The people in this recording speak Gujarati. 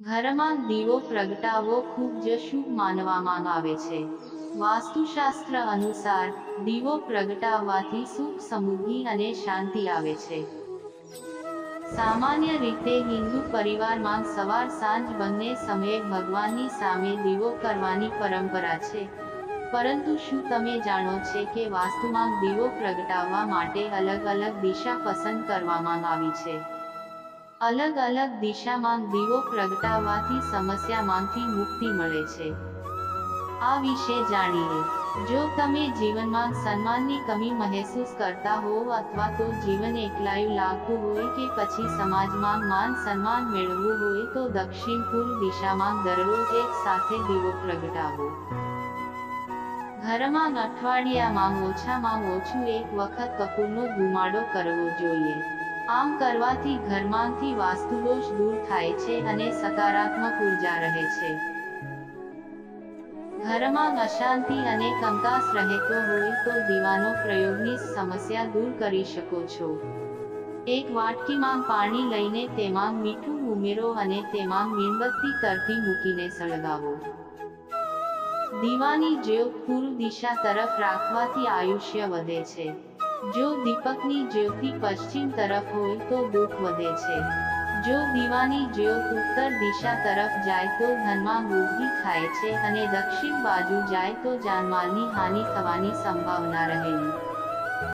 ઘરમાં દીવો પ્રગટાવવો ખૂબ જ શુભ માનવામાં આવે છે. વાસ્તુશાસ્ત્ર અનુસાર, દીવો પ્રગટાવવાથી સુખ, સમૃદ્ધિ અને શાંતિ આવે છે. સામાન્ય રીતે હિન્દુ પરિવારમાં સવાર સાંજ બંને સમયે ભગવાનની સામે દીવો કરવાની પરંપરા છે. પરંતુ શું તમે જાણો છે કે વાસ્તુમાં દીવો પ્રગટાવવા માટે અલગ અલગ દિશા પસંદ કરવામાં આવી છે? અલગ અલગ દિશામાં દીવો પ્રગટાવવાથી સમસ્યામાંથી મુક્તિ મળે છે. આ વિશે જાણીએ. જો તમે જીવનમાં સન્માનની કમી મહેસૂસ કરતા હોવ અથવા તો જીવન એકલાયું લાગતું હોય કે પછી સમાજમાં માન સન્માન મેળવવું હોય તો દક્ષિણ પૂર્વ દિશામાં દરરોજ એક સાથે દીવો પ્રગટાવો. ઘરમાં અઠવાડિયામાં ઓછામાં ઓછું એક વખત કપૂરનો ધુમાડો કરવો જોઈએ. આમ કરવાથી ઘરમાંથી વાસ્તુદોષ દૂર થાય છે અને સકારાત્મક ઊર્જા રહે છે. ઘરમાં અશાંતિ અને કંકાસ રહેતો હોય તો દીવાનો પ્રયોગની સમસ્યા દૂર કરી શકો છો. એક વાટકીમાં પાણી લઈને તેમાં મીઠું ઉમેરો અને તેમાં મીણબત્તી તરતી મૂકીને સળગાવો. દીવાની જ્યોત પૂર્વ દિશા તરફ રાખવાથી આયુષ્ય વધે છે. જો દીપકની જ્યોતિ પશ્ચિમ તરફ હોય તો દુઃખ વધે છે. જો દીવાની જ્યોત ઉત્તર દિશા તરફ જાય તો ધનમાં વૃદ્ધિ થાય છે અને દક્ષિણ બાજુ જાય તો જાનમાલની હાનિ થવાની સંભાવના રહેલી.